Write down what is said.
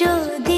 যদি